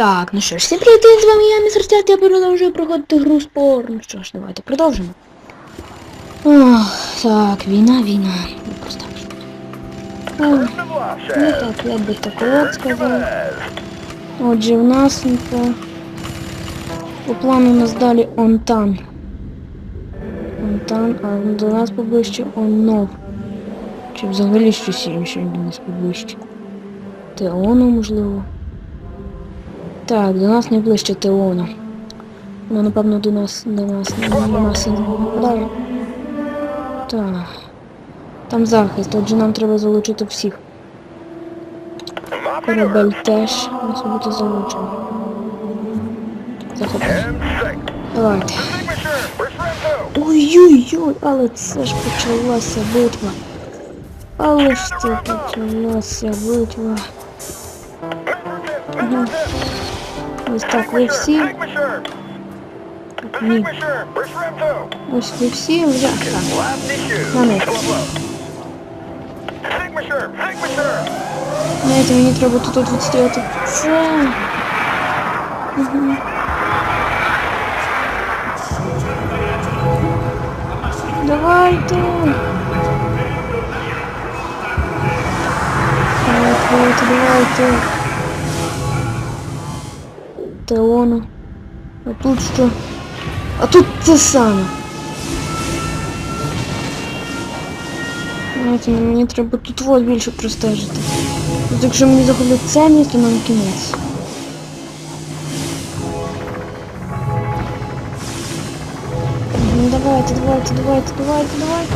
Так, ну що ж, всім привіт, з вами я, містер Тят, я продовжую проходити гру спор. Ну що ж, давайте продовжимо. Ох, так, війна, війна. Ну, просто. Ну так, я би так от сказав. Отже, в нас ну, по, по плану нас далі Онтан. Онтан, а до нас поближче Оннов. Чи взагалі щось інше до нас поближче. Теону, можливо. Так, до нас найближче Теона. Ну, напевно, до нас до нас до нас і не попадає. Так. Там захист, отже нам треба залучити всіх. Корабель теж мусить бути залучений. Захопити. Давайте. Ой-ой-ой, але це ж почалася битва. Але ж це почалася битва. Мгм. Ось так, ви всі. Ні. Ось ви всі вже. Так. На них. Знаєте, мені треба тут от відстояти це. Мгм. Давайте. Давайте, давайте. Теону. А тут що? А тут те саме. Знаєте, ну, мені треба тут вот більше простежити. От якщо мені захоплять це місто, нам кінець. Ну давайте, давайте, давайте, давайте, давайте.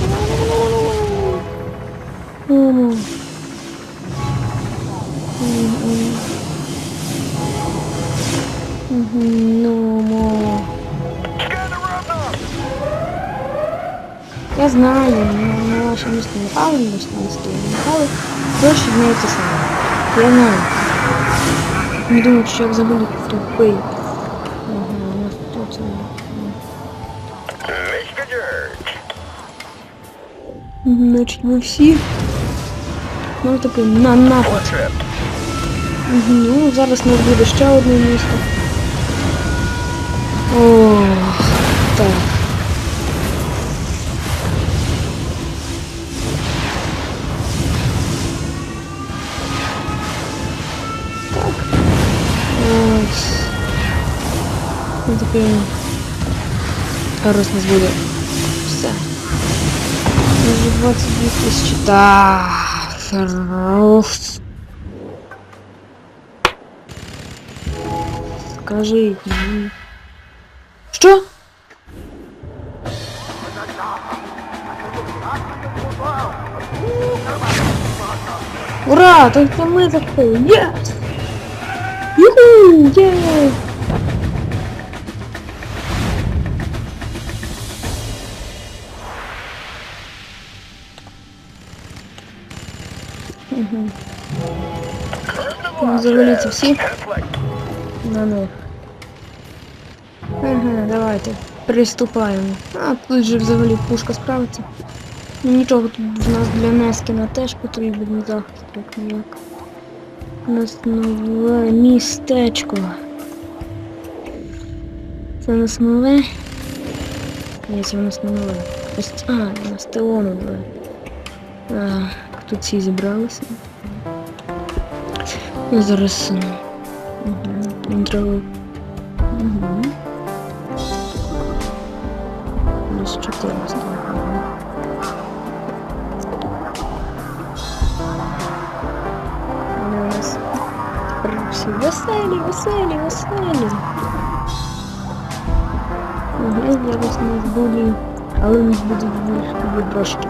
Ну, Ну. Я знаю, но на ваше место не пали, на ваше место не пали. Проще знаете сами. Я знаю. Не думаю, что я взагалі тупий. Ага, у нас тут... Значить, ми всі. Ну таки на напад. Мгм, Ну, зараз нас буде ще одне місто. О, так. Так. Ось. Ну таке. Зараз у нас буде все. Може 22 тисячі. Так. Хорош. Скажіть мені. Що? Ура! Только мы такие! Yes! Юху! Є! Угу. Ну, завалите всі на них. Ага, давайте. Приступаємо. А, тут же взагалі пушка справиться. Ну нічого, тут в нас для Нескіна теж потрібен захист, як ніяк. У нас нове містечко. Це у нас нове. Ні, це у нас не нове. Ось, а, у нас Теону нове. А, тут всі зібралися. Ну, зараз. Угу. Угу. Веселі, веселі, веселі. Угу, зараз у нас буде, але буде більше трошки.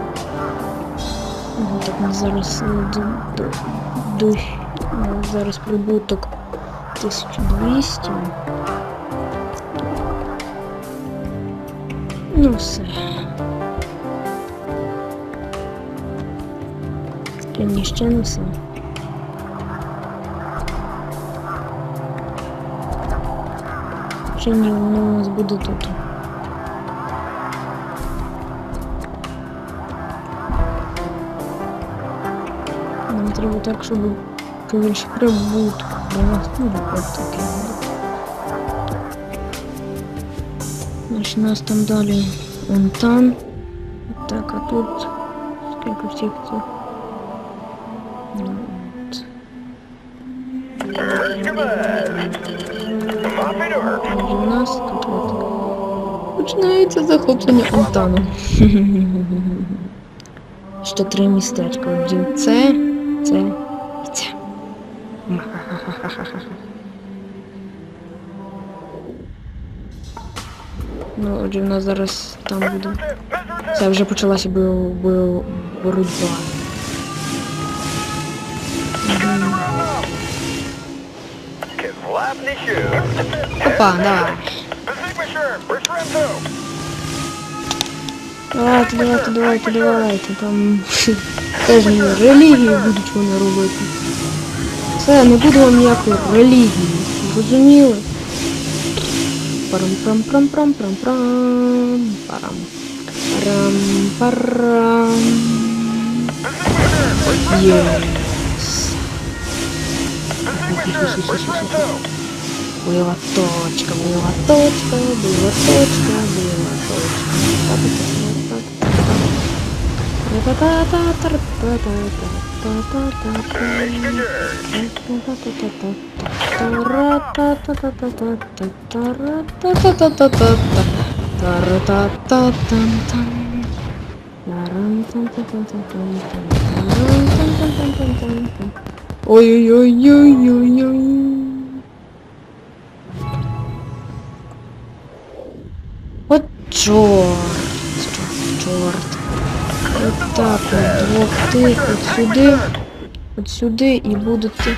Угу, так ми зараз е, до, до, до, е, зараз прибуток 1200. Ну все. Ні, ще не все. Ще ні, воно у нас буде тут. Нам треба так, щоб Повільше прибутку. У нас ну, от таке буде. Значить, у нас там далі Онтан. Так, а тут скільки всіх цих. Починається захоплення Онтану. Ще три містечка. Один це, це і це. Ну, отже, в нас зараз там буде. Це вже почалася бо, бо, боротьба. Опа, давай. Давайте, давайте, давайте, давайте. Там теж не релігію будуть вони робити. Все, не буде вам ніякої релігії. Розуміли? парам прам прам прам прам прам парам парам парам Єс. Бойова точка, бойова точка, бойова точка, бойова точка. Ой-ой-ой-ой-ой-ой. От чорт, чорт, чорт. От так от двох тих, от сюди, от сюди і будете.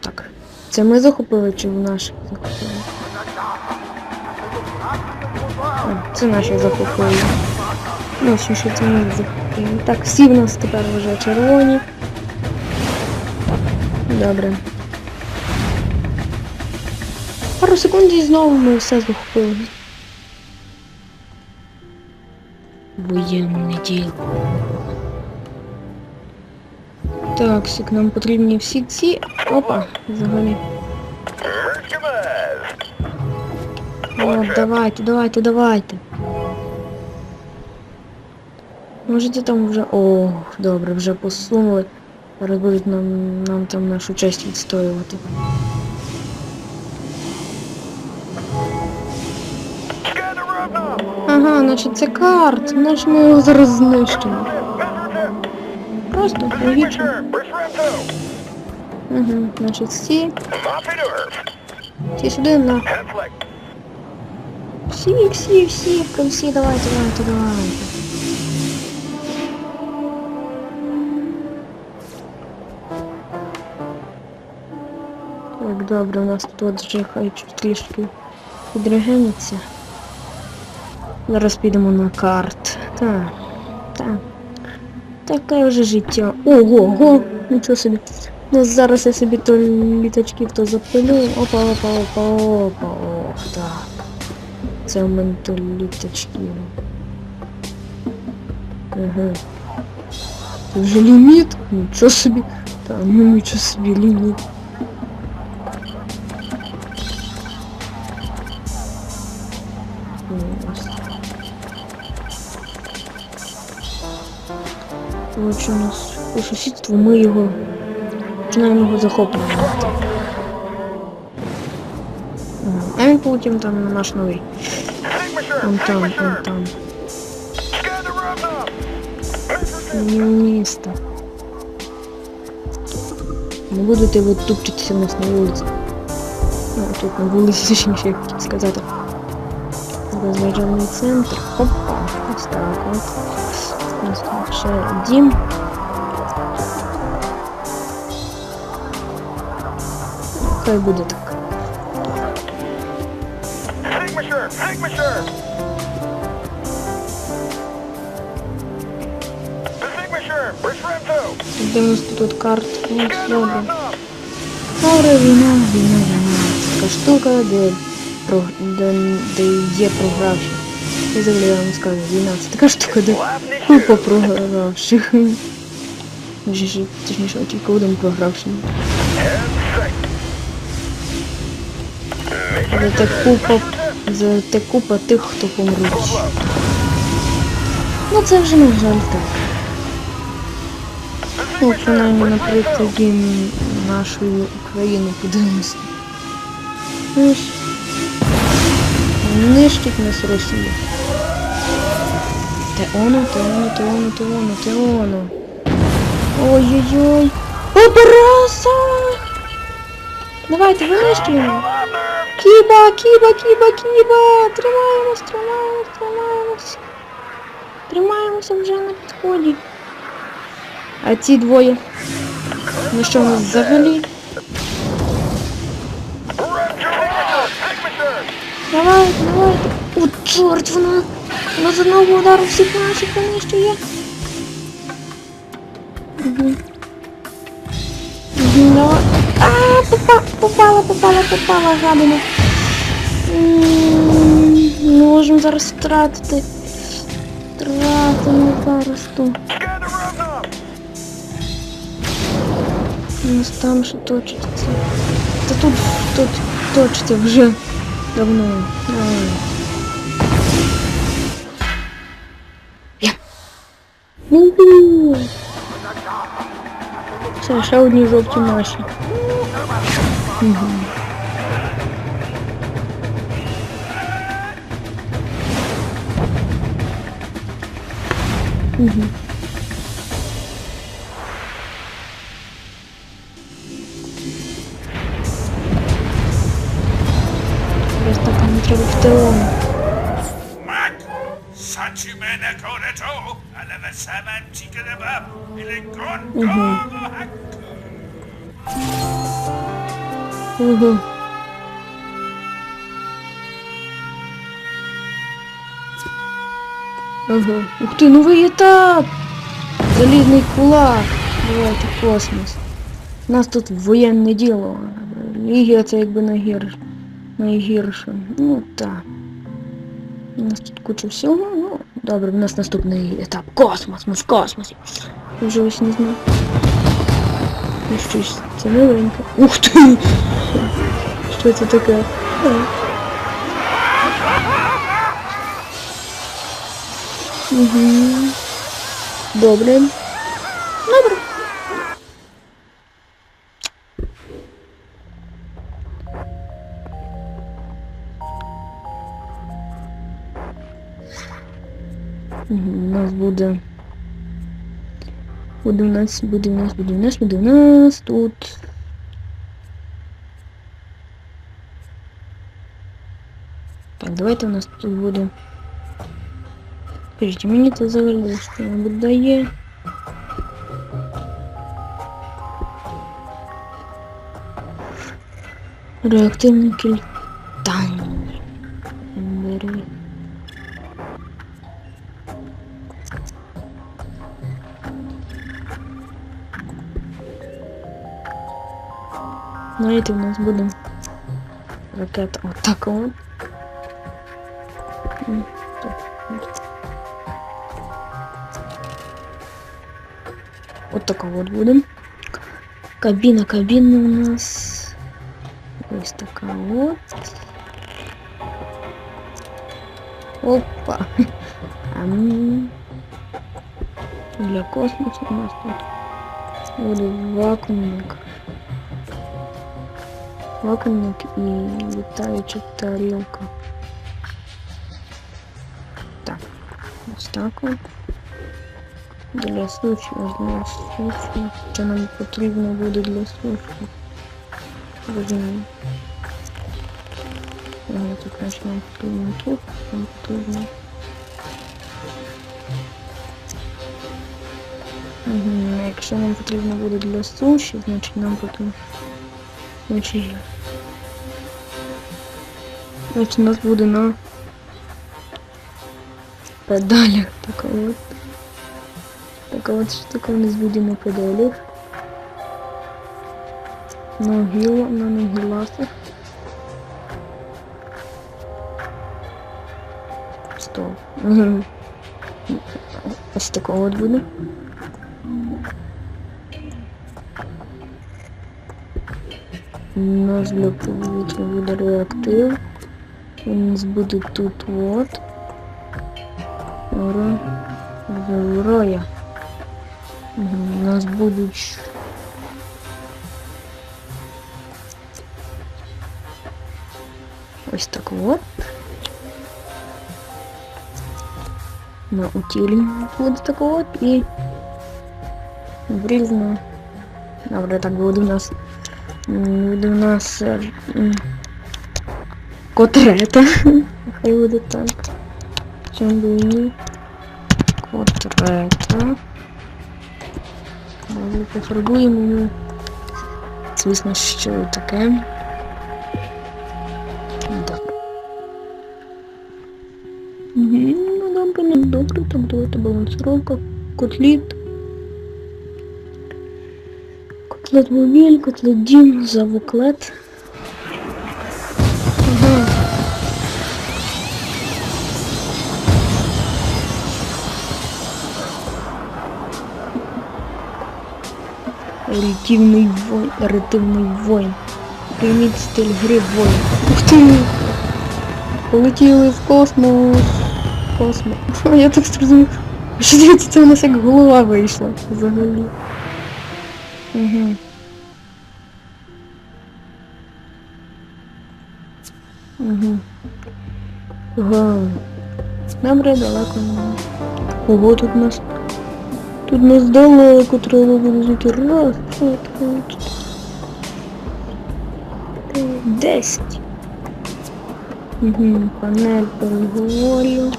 Так. Це ми захопили чи в наших захопили? А, це наші захопили. Ну, що що це ми захопили. Так, всі в нас тепер вже червоні. Добре. Пару секунд і знову ми все захопили. Воєнне діло. Так, сик, нам потрібні всі ці. Опа, взагалі. О, давайте, давайте, давайте. Можете там вже... О, добре, вже посунули. Зараз будуть нам, нам там нашу честь відстоювати. Значить це карт. Значить ми його зараз знищимо. Просто логічно. Угу, значить всі, всі сюди на. Всі, всі, всі, всі, давайте, давайте, давайте. Так, добре, у нас тут от вже хай чуть трішки підрегениться. Зараз підемо на карт. Так, так. Таке вже життя. Ого, ого, нічого собі. Ну зараз я собі то літачків то запилю. Опа, опа, опа, опа, ох, так. Це у мене то літачків. Ага. Вже ліміт? Нічого собі. Та ну нічого собі ліміт. Коротше, у нас по сусідству ми його починаємо його захоплювати. А він потім там на наш новий. Он там, он там. Місто. Не будете ви тупчитися в нас на вулиці. Ну, тут на вулиці, точніше, як хотів сказати. Розважальний центр. Опа, ось так от. У нас тут ще дім. Хай буде так. Нас тут от карт? Ну, добре. Добре, війна, війна, війна. Така штука, де, про, де, де є програвші. Я завжди вам скажу, війна це така штука, де купа Nishu! програвших. Точніше, тільки один. За те купа, за те купа тих, хто помруть. Ну це вже на жаль так. Ну, принаймні, наприклад, нашої України подивимося. Ну, Нищить нас Росія. Те оно, те оно, те оно, те оно, те оно. Ой-ой-ой. Обраса! Давайте винищуємо. Кіба, кіба, кіба, кіба! Тримаємось, тримаємось, тримаємось. Тримаємося вже на підході. А ці двоє. Ну що нас взагалі? Давайте, давайте. О, чорт, вона. З одного удару всіх наших винищує. Угу. Угу, давай. А, попа, попала, попала, попала, гадина. Можемо зараз втратити. Втратимо зараз тут. У нас там що точиться. Та тут, тут точиться вже давно. Ай. Все, ще одні жовті наші. Угу. Угу. Просто так не треба в теорію. Mac, Ого. Ага. Ух ти, новий етап! Залізний кулак. Давайте космос. У нас тут воєнне діло. Лігія це якби найгірше. Найгірше. Ну так. У нас тут куча всього. Ну, добре, у нас наступний етап. Космос, ми в космосі. Я вже ось не знаю. Ну щось, це новеньке. Ух ти! Що це таке? А. Угу. Добре. Добре. Угу, у нас буде. Буде у нас, буде у нас, буде у нас, буде у нас тут. Так, давайте у нас тут буде. Скажіть, мені це взагалі що небудь дає. Реактивний кільтан. Знаєте, у нас буде ракета отака от. М, так, от. Вот такая вот буде. Кабіна, кабіна у нас. Ось така от. Опа. Ам. Для космосу у нас тут буде вакуумник. Вакуумник і літаюча тарілка. Так, ось так от. Для ось для суші. Що нам потрібно буде для суші? Розумію. Ага, тут, значить, нам потрібно тут, нам потрібно. Якщо нам потрібно буде для суші, значить нам потрібно. Значить. Значить у нас буде на педалях така от. Така от штука у нас буде на педалях. На гіла, на нагіласах. Стоп. Ось такого от буде. нас для пользователя выдали актив. У нас будет тут вот. Ура. Ура. У нас будуть Ось так вот. На утиле вот так вот и брильно. наверное так будет у нас. Буде у нас е, котрета. Хай буде так. Чому би ні? Котрета. Добре, пофарбуємо її. Звісно, що таке. Так. Мгм, Ну, добре, ну добре, так давайте балансировка, котлет. Котлет мобіль, котлет дім, завуклет. Ага. Ретивний воїн, ретивний воїн. Прийміть стиль гри воїн. Ух ти! Полетіли в космос. Космос. Я так зрозумів. Що дивіться, це у нас як голова вийшла взагалі. Угу. Ага. Добре, далеко. Ого, тут нас. Тут нас далеко треба зайти. Раз, два, три, чотири. Десять. Угу. Панель переговорів.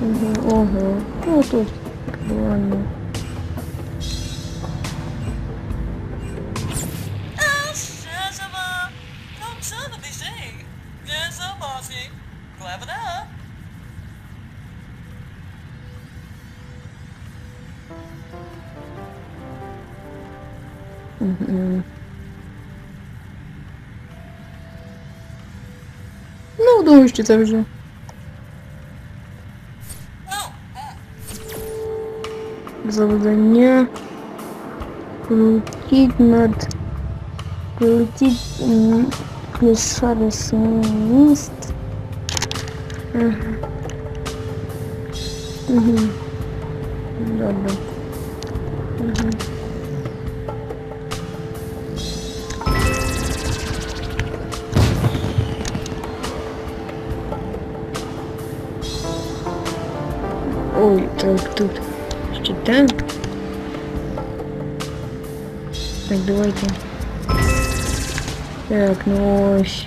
Угу. Ого. Ну тут. Ладно. Piszczy dobrze. Завдання. Летіть над... Летіть мішарис міст. Ага. Угу. да Угу. Так тут танк. Так, давайте. Так, ну ось.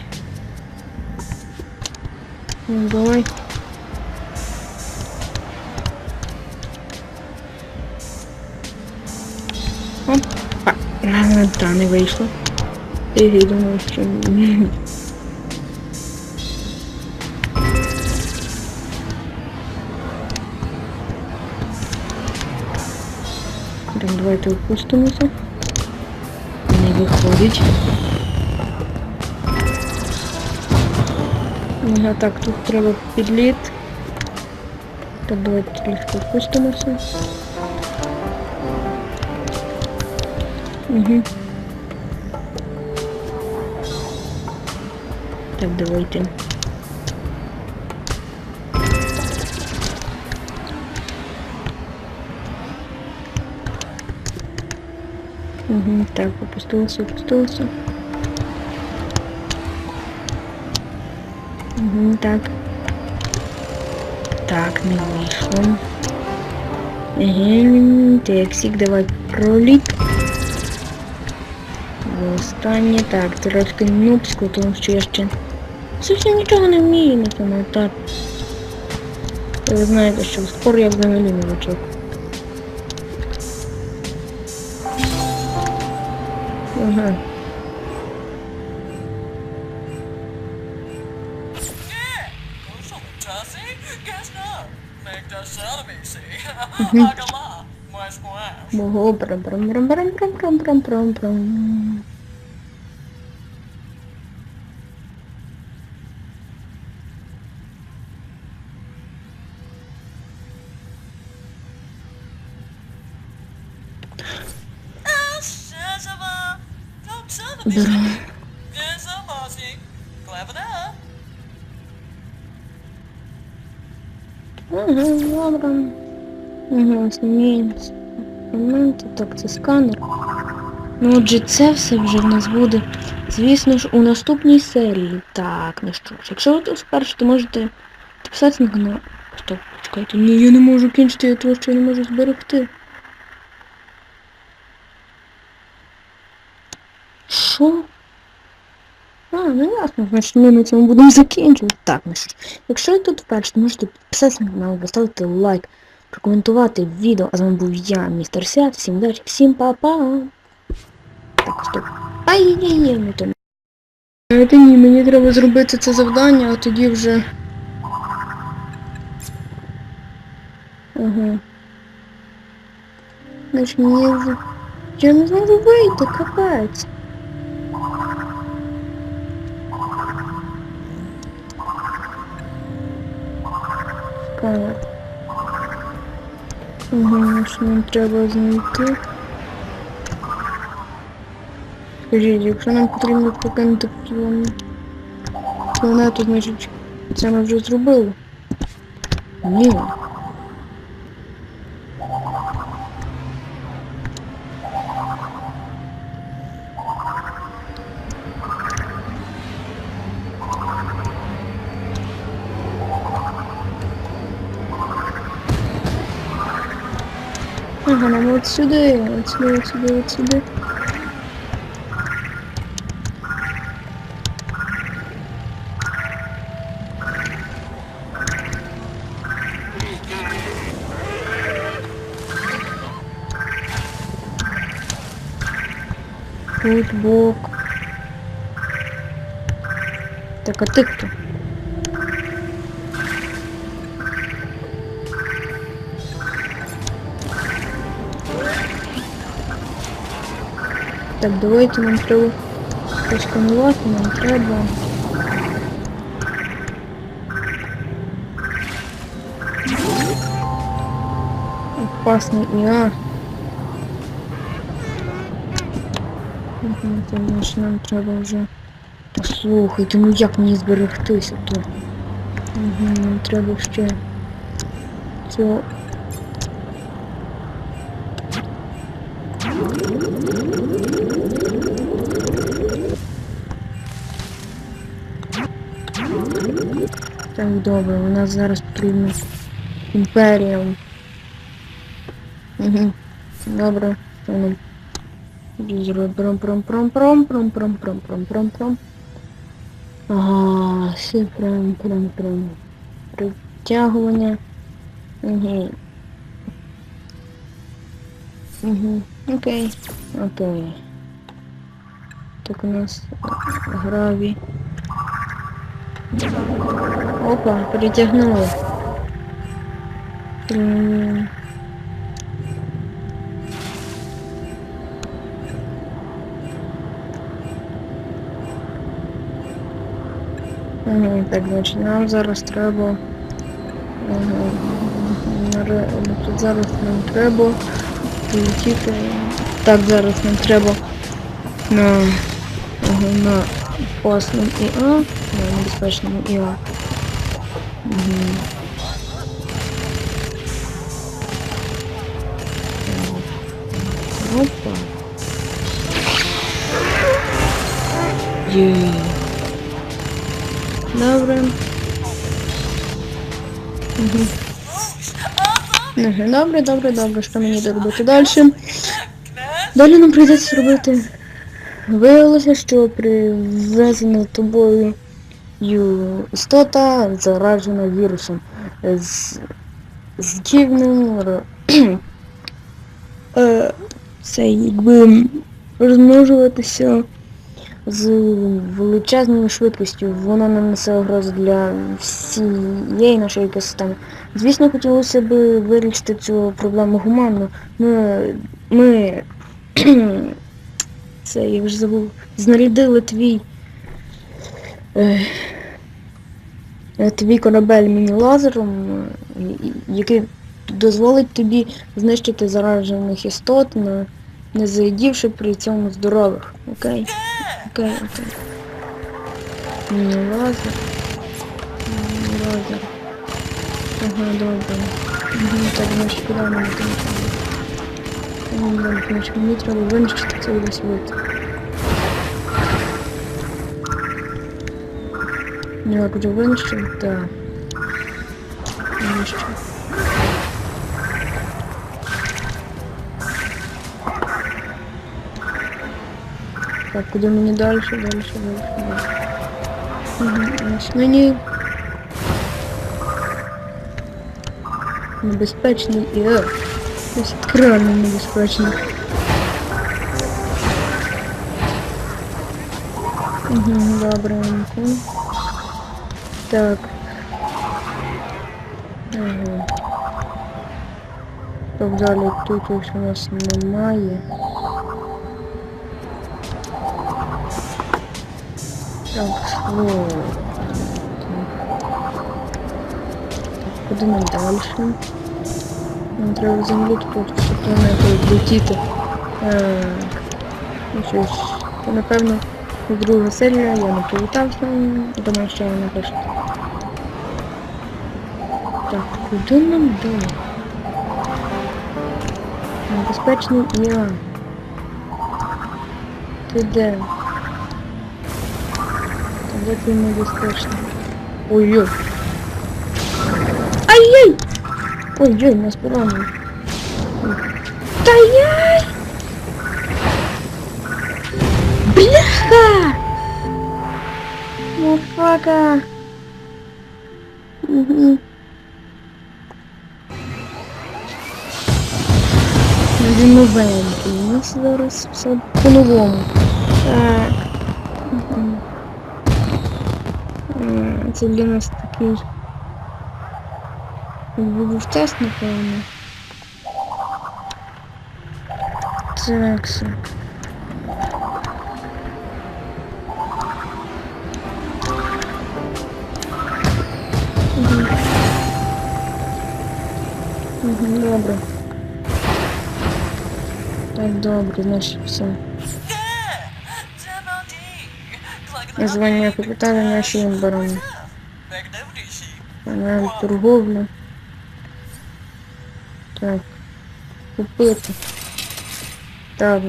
Ну, давай. Опа. А, Та не вийшло. Я думав, що... Так, давайте опустимося. Не виходить. Ага, так, тут треба підліт. Так, давайте легко опустимося. Угу. Так, давайте. Так, опустился, опустился. Угу, так. Так, не вийшло. Ага, тексик, давай проліт. Останнє. Так, трошки нубську, тому що я ще зовсім нічого не вмію на цьому етапі. Ви знаєте, що скоро я взагалі новачок. Hmm. brum brum brum brum brum brum brum brum brum. Добре. Ага, основні моменти. Так, це сканер. Ну отже, це все вже в нас буде. Звісно ж, у наступній серії. Так, ну що ж, якщо ви тут вперше, то можете підписатися на канал. Стоп, чекайте, ні, я не можу кінчити, я того, що я не можу зберегти. Що? А, ну ясно, значить ми на цьому будемо закінчувати. Так, ну що ж, якщо ви тут вперше, то можете підписатися на канал, поставити лайк, прокоментувати відео. А з вами був я, містер Свят. Всім удачі, всім па-па. Так, стоп. Ай-яй-яй, ну то. Знаєте, ні, мені треба зробити це завдання, а тоді вже. Ага. Значить мені вже. Я не зможу вийти, капець. Сканер. Ага, що нам треба знайти. Скажіть, якщо нам потрібно покинути план... планету, значить це ми вже зробили. Ні. отсюда, отсюда, отсюда, отсюда. вот сюда. Тут бок. Так, а ты кто? Так, давайте нам треба просканувати, нам треба. Опасний ІА. Це значить нам треба вже. Послухайте, ну як мені зберегтися тут? Угу, нам треба ще добре, у нас зараз потрібна імперія. Угу. Добре, що нам зробимо пром пром пром пром пром пром пром пром пром пром Ага, все пром пром пром Притягування. Угу. Угу. Окей. Окей. Так у нас граві. Опа, притягнули. Так, значить, нам зараз треба. Тут зараз нам треба полетіти. Так, зараз нам треба на, на опасному ІА, на небезпечному ІА. Опа. Є. Добре. Угу. Добре, добре, добре, що мені доробити далі? Далі нам прийдеться зробити. Виявилося, що привезена тобою істота заражена вірусом з, з дивним е, це якби розмножуватися з величезною швидкістю. Вона нанесе загрозу для всієї нашої екосистеми. Звісно, хотілося б вирішити цю проблему гуманно. Ми, ми це я вже забув. Знарядили твій твій корабель міні-лазером, е, який дозволить тобі знищити заражених істот, не, заїдівши при цьому здорових. Окей? Окей, окей. Ні, лазер. Ні, лазер. Ага, добре. Так, значить, куди нам буде? Ну, значить, мені треба винищити цей весь вид. Ну, я вже винищив? Так. Винищив. Так, куди мені далі, далі, далі, далі. Угу, ось мені небезпечний і е, ось реально небезпечний. Угу, добренько. Так. Ага. Так далі тут ось у нас немає. Так, о. Куди нам далі? Нам треба землі тут, щоб летіти. Так. Ну що ж, напевно друга серія, я не політався, думаю, що я напишу. Так, куди нам далі? Небезпечний я. Ти де? Де ти небезпечний? Ой-ой. Ай-яй! Ой-ой, нас поранили. Та яй! Бляха! Мафака! Він новенький. У нас зараз все по-новому. Так. Мгм. М, Це для нас такий. Якби був тест, напевно. Так, все. Мгм. Мгм, Добре. Так, добре, значить все. Названня капітана наші оборони. Вона торговля. Так. Купити. Так,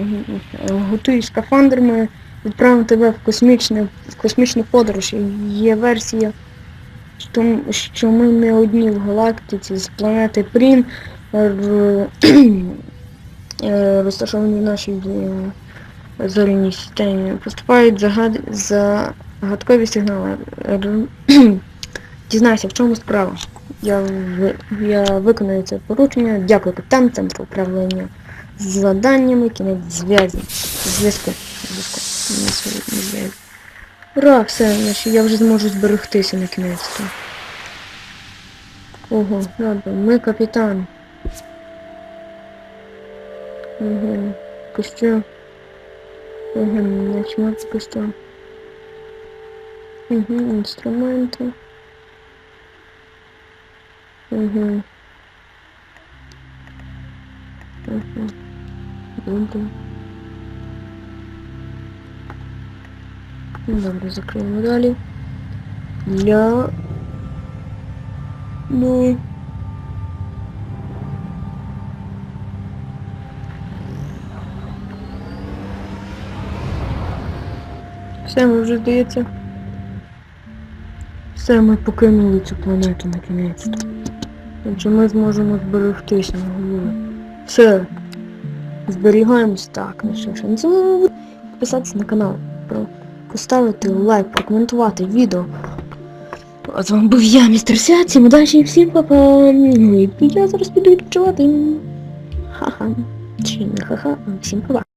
готуй скафандр, ми відправимо тебе в космічну, в космічну подорож. Є версія, що, що ми не одні в галактиці з планети Прін, е, розташовані в нашій е, зоряній системі. Поступають загад... загадкові сигнали. Дізнайся, в чому справа. Я, в... я виконую це поручення. Дякую капітан центру управління з заданнями, кінець. Зв'язку. Зв'язку, зв'язку. Ура, все, значить я вже зможу зберегтися на кінець. Ого, добре, ми капітан. Угу. Костюм. Угу, начнется костюм. Угу, инструменты. Угу. Угу. Добре. Ну, добре, закриємо далі. Для... Ну... Все, ми вже здається. Все, ми покинули цю планету на кінець. Отже, ми зможемо зберегтися на голові. Все. Зберігаємось так, ну що ж, не забудьте підписатися на канал, поставити лайк, прокоментувати відео. А з вами був я, містер Сят, всім удачі і всім па-па. Ну і я зараз піду відпочивати. Ха-ха. Чи не ха-ха, всім па-па.